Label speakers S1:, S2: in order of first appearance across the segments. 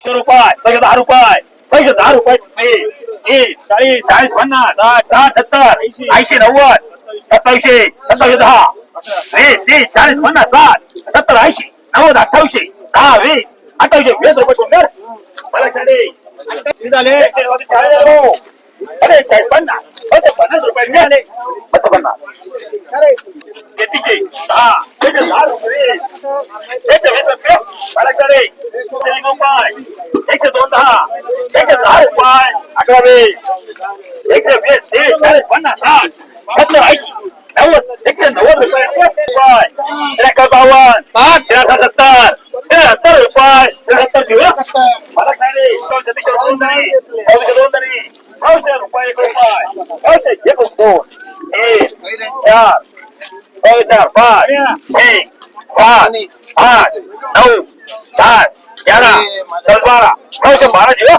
S1: एकशे रुपये सगळे दहा रुपये सगळे दहा रुपये वीस तीस चाळीस चाळीस पन्नास साठ साठ सत्तर ऐंशी नव्वद सत्तावीसशे सत्तावीसशे दहा वीस तीस चाळीस पन्नास साठ सत्तर ऐंशी नव्वद अठ्ठावीसशे दहा वीस अठ्ठावीसशे वीस रुपये झाले चाळीस झाले भाऊ. अरे चाळीस पन्नास होते पन्नास रुपये झाले फक्त पन्नास तेहतीसशे दहा त्याचे दहा रुपये त्याचे वीस रुपये मला साडे एकशे एक रुपये एकशे दोन दहा एकशे दहा रुपये अकरा वीस एकशे वीस तीस चाळीस पन्नास साठ सत्तर ऐंशी नव्वद एकशे नव्वद रुपये रुपये त्र्याहत्तर बावन्न साठ तेरा सत्तर तेरा सत्तर रुपये तेरा सत्तर जीव मला साडे चौशे तीनशे दोन तरी चौशे दोन तरी नऊशे रुपये एक रुपये नऊशे एक दोन एक चार चौदा चार पाच एक सात आठ नऊ दहा ग्यारा चौदा बारा चौशे बारा जीव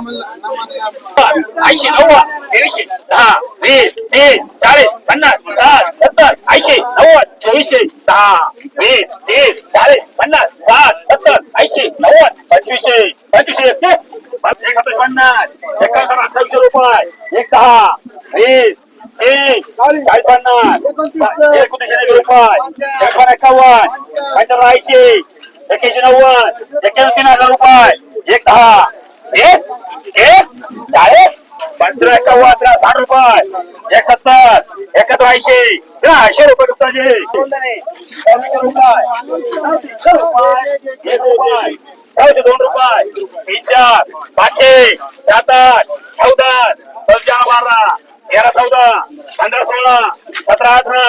S1: ऐंशी नव्वद तेवीसशे दहा वीस तीस चाळीस पन्नास साठ सत्तर ऐंशी नव्वद चोवीसशे दहा वीस तीस चाळीस पन्नास साठ सत्तर ऐंशी नव्वद पंचवीसशे पंचवीसशे एक एक सत्तावीस पन्नास एकावन्न अठ्ठावीसशे रुपये एक दहा वीस एक चाळीस पन्नास एकोणतीसशे एक रुपये एकावन्न एकावन्न पंच्याण्णव ऐंशी एक्याऐंशी नव्वद एक्याण्णव तीन हजार रुपये एक दहा वीस एक चाळीस पंधरा एकावन्न त्रा साठ रुपये एक सत्तर एकाहत्तर ऐंशी ऐंशी रुपये दुसराचे एक रुपये दोन रुपये तीन चार पाचशे सात आठ चौदा चौदा बारा तेरा चौदा पंधरा सोळा सतरा अठरा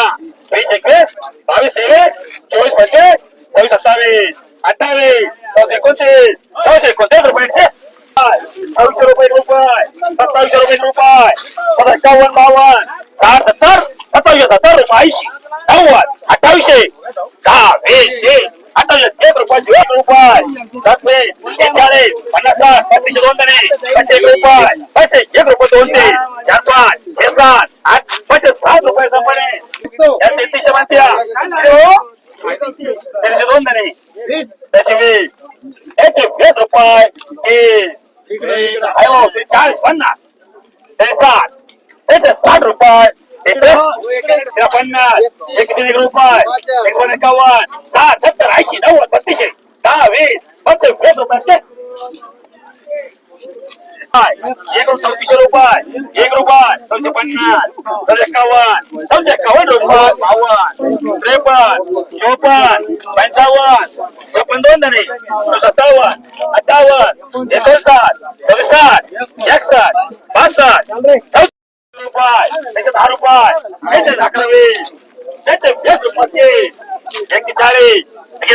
S1: तेवीस एकवीस बावीस तेवीस चोवीस पंचवीस सव्वीस सत्तावीस अठ्ठावीस चौदा एकोणतीस चौशे एकोणतीस. रुपये सव्वीसशे रुपये रुपये सत्तावीसशे रुपये रुपये परत एकावन्न बावन्न साठ सत्तर सत्तावीसशे सत्तर रुपये ऐंशी नव्वद अठ्ठावीसशे दहा वीस तीस अठ्ठावीसशे एक रुपये एक रुपये सत्तीस बेचाळीस पन्नास साठ पस्तीसशे दोन तरी रुपये एक रुपये दोन तीन चार पाच छे सात आठ पाचशे सात रुपये संपणे तेहतीसशे म्हणत्या त्याचे दोन तरी त्याचे वीस. त्याचे वीस रुपये. तीस. आहे हो, ते चाळीस पन्नास. ते साठ. त्याचे साठ रुपये. ते पन्नास. एकशे एक रुपये. एकशे एकावन्न. साठ सत्तर ऐंशी नव्वद बत्तीसशे. दहा वीस. पस्तीस वीस रुपये. एक चौतीसशे रुपये. एक रुपये चौशे पन्नास चौशे एक्कावन्न. चौशे एकावन्न रुपये. बावन्न. त्रेपन्न. चोपन्न. पंचावन्न. चोपन्न दोन धने. सत्तावन्न. अठ्ठावन्न. एकोणसाठ. चौसाठ एकसष्ट. पासष्ट. रुपये. त्याचे दहा रुपये. त्याचे अकरा वीस. त्याचे वीस रुपये एक्केचाळीस.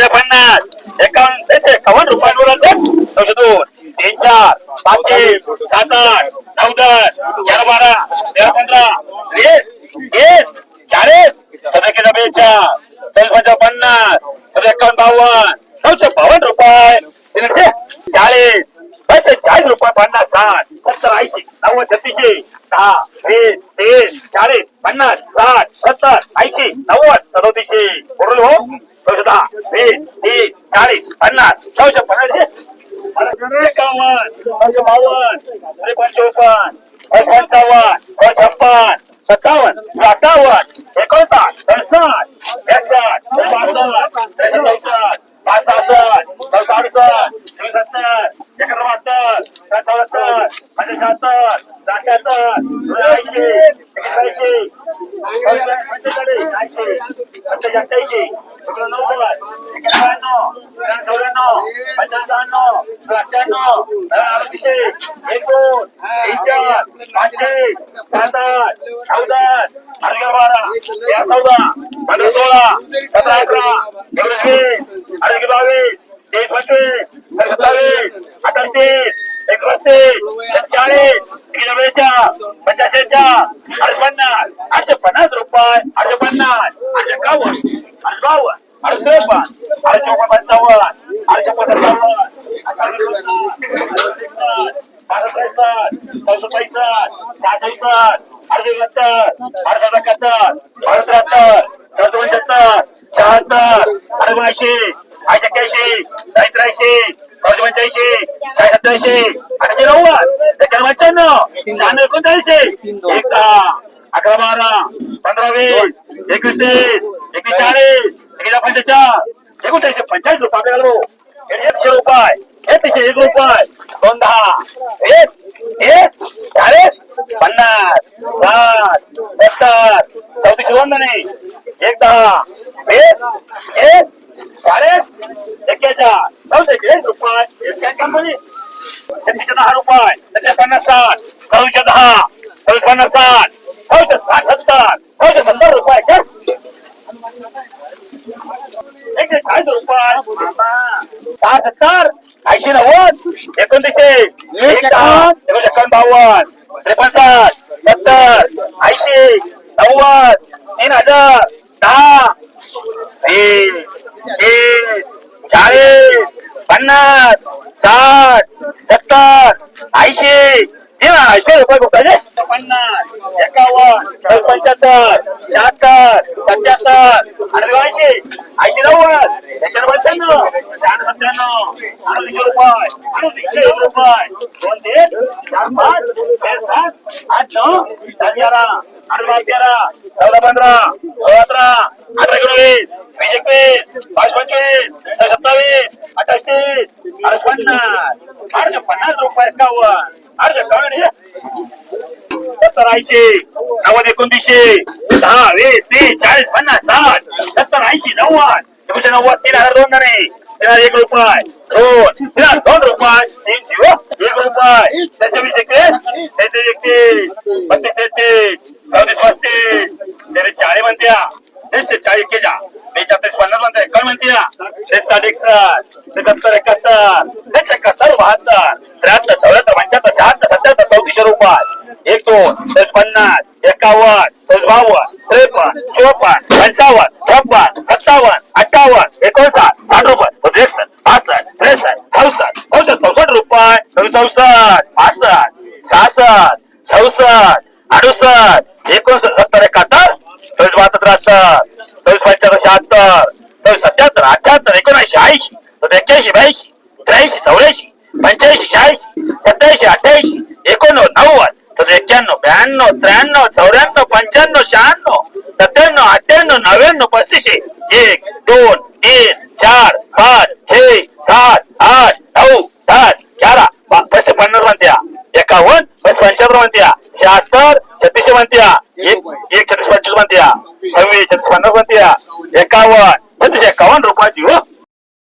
S1: पन्नास. एकावन्न. त्याचे एकावन्न रुपये. बोलायचे नऊशे दोन. तीन चार. पाचशे सात आठ नऊ दस तेरा बारा तेरा पंधरा वीस वीस चाळीस चौदा केला बेचाळ चौदा पंचा पन्नास चौदा एकावन्न बावन्न नऊशे बावन्न रुपये. तीनशे चाळीस पैसे चाळीस रुपये पन्नास साठ सत्तर ऐंशी नव्वद छत्तीसशे दहा वीस तीस चाळीस पन्नास साठ सत्तर ऐंशी नव्वद सदोतीसशे. बरोबर हो चौशे दहा वीस तीस चाळीस पन्नास चौशे पन्नास एकावन्न बावन्न पंचोपन्न पंचावन्न छप्पन सत्तावन्न अठ्ठावन्न एकोणसाठ बासष्ट त्रेसष्ट चौसष्ट पाच सहासष्ट चौदा अडुसष्ट चोवीस सत्तर एकोण बहात्तर सात चौहत्तर पंच्याहत्तर सत्याहत्तर ऐंशी एकोणऐंशी पंचेचाळीस ऐंशी पंच्याऐंशी अठ्ठ्याऐंशी एकोणनव्वद एकोणनव्याण्णव चौऱ्याण्णव पंच्याण्णव अठ्ठ्याण्णव अडतीसशे एक दोन तीन चार पाचशे सात आठ चौदा अकरा बारा तेरा चौदा पंधरा सोळा सतरा अठरा एकोणीस वीस अडीच बावीस तेवीस एकोणीसशे चाळीस एकशे बेचाळ पंच्याऐंशीच्या आठशे पन्नास आठशे पन्नास रुपये आठशे पन्नास आठशे एकावन्न आठशे बावन्न आठशे त्रेपन्न आठशे चौपन्न पंचावन्न आठशे पंचावन्न बारा त्रेसष्ट चौसष्ट पैसष्ट सहा चौसष्ट आठशे सत्तर आठशे एकाहत्तर बारा त्र्याहत्तर चौदा पंच्याहत्तर शहात्तर अडीचशे ऐंशी एक्क्याऐंशी त्र्याऐंशी पंच्याऐंशी चाळीस सत्याऐंशी अठराशे नव्वद एकावन्न पंच्याण्णव शहाण्णव एकोणचाळीसशे. एक दहा अकरा बारा पंधरा वीस एकवीस तीस एकवीस चाळीस एकवीस पंचेचाळ एकोणचाळीसशे पंचाळीस रुपये आपल्याला एकशे रुपये एकशे एक रुपये दोन दहा एक एक चाळीस पन्नास साठ सत्तर चौतीसशे दोन नाही एक दहा एक एक चाळीस एक्केचाळ एक रुपये एक दहा रुपये त्याचे पन्नास साठ चौशे दहा चौशे पन्नास साठ चौशे साठ सत्तर चौशे सत्तर रुपये एकशे चाळीस रुपये सहा सत्तर ऐंशी नव्वद एकोणतीसशे एक दहा एकोणीशे एकावन्न बावन्न सत्तर ऐंशी नव्वद तीन हजार दहा वीस तीस चाळीस पन्नास साठ सत्तर ऐंशी ऐंशी रुपये पन्नास एकावन्न पंच्याहत्तर शहात्तर सत्याहत्तर अठ्याऐंशी ऐंशी नव्वद एक्याण्णव पंच्याण्णव चार सत्त्याण्णव अडतीसशे रुपये अडतीसशे एक रुपये. दोन तीन चार पाच चार सात आठ नऊ दहा तेरा तेरा चौदा पंधरा सोळा अठरा अठरा एकोणवीस वीस एकवीस बावीस पंचवीस सत्तावीस अठ्ठावीस तीस अरे पन्नास अरे पन्नास रुपये एकावन्न आठशे एकावन्न सत्तर ऐंशी नव्वद एकोणतीसशे दहा वीस तीस चाळीस पन्नास साठ सत्तर ऐंशी नव्वद एकोणीशे नव्वद तीन हजार दोन नाही तीन हजार एक रुपये दोन तीन हजार दोन रुपये तीन झिरो एक रुपये त्याचे वीस एकतीस त्याचे एकतीस बत्तीस तेहतीस चौतीस पस्तीस त्याने चाळी म्हणत्या चाळीस चाळी एक्केच्या बेचाळीस पन्नास म्हणते एकावन्न म्हणत्या ते साठ एकसष्ट ते सत्तर एकाहत्तर त्याचे एकाहत्तर बहात्तर त्र्याहत्तर चौऱ्याहत्तर पंच्याहत्तर शहात्तर सत्याहत्तर चौतीसशे रुपये एक दोन चौतीस पन्नास एकावन्न चौतीस बावन्न त्रेपन्न चोपन्न पंचावन्न छप्पन सत्तावन्न अठ्ठावन्न एकोणसाठ साठ रुपये चौतीस एकसष्ट पासष्ट त्रेसष्ट चौसष्ट चौसष्ट चौसष्ट रुपये चौतीस चौसष्ट पासष्ट सहासष्ट चौसष्ट अडुसष्ट एकोणसष्ट सत्तर एकाहत्तर चौतीस बहात्तर त्र्याहत्तर चौतीस पंच्याहत्तर शहात्तर चौतीस सत्याहत्तर अठ्याहत्तर एकोणऐंशी ऐंशी एक्क्याऐंशी ब्याऐंशी त्र्याऐंशी चौऱ्याऐंशी पंच्याऐंशी शहाऐंशी सत्याऐंशी अठ्ठ्याऐंशी एकोणनव्वद नव्वद तर एक्क्याण्णव ब्याण्णव त्र्याण्णव चौऱ्याण्णव पंच्याण्णव शहाण्णव सत्त्याण्णव अठ्ठ्याण्णव नव्याण्णव पस्तीसशे एक दोन तीन चार पाच छे सात आठ नऊ दस ग्यारा पा- पस्तीस पन्नास म्हणत्या एकावन्न पस्तीस पंच्याहत्तर म्हणत्या शहात्तर छत्तीसशे म्हणत्या. एक एक छत्तीस पंचवीस म्हणत्या सव्वीस छत्तीस पन्नास म्हणत्या एकावन्न. छत्तीस एकावन्न रुपयाची हो.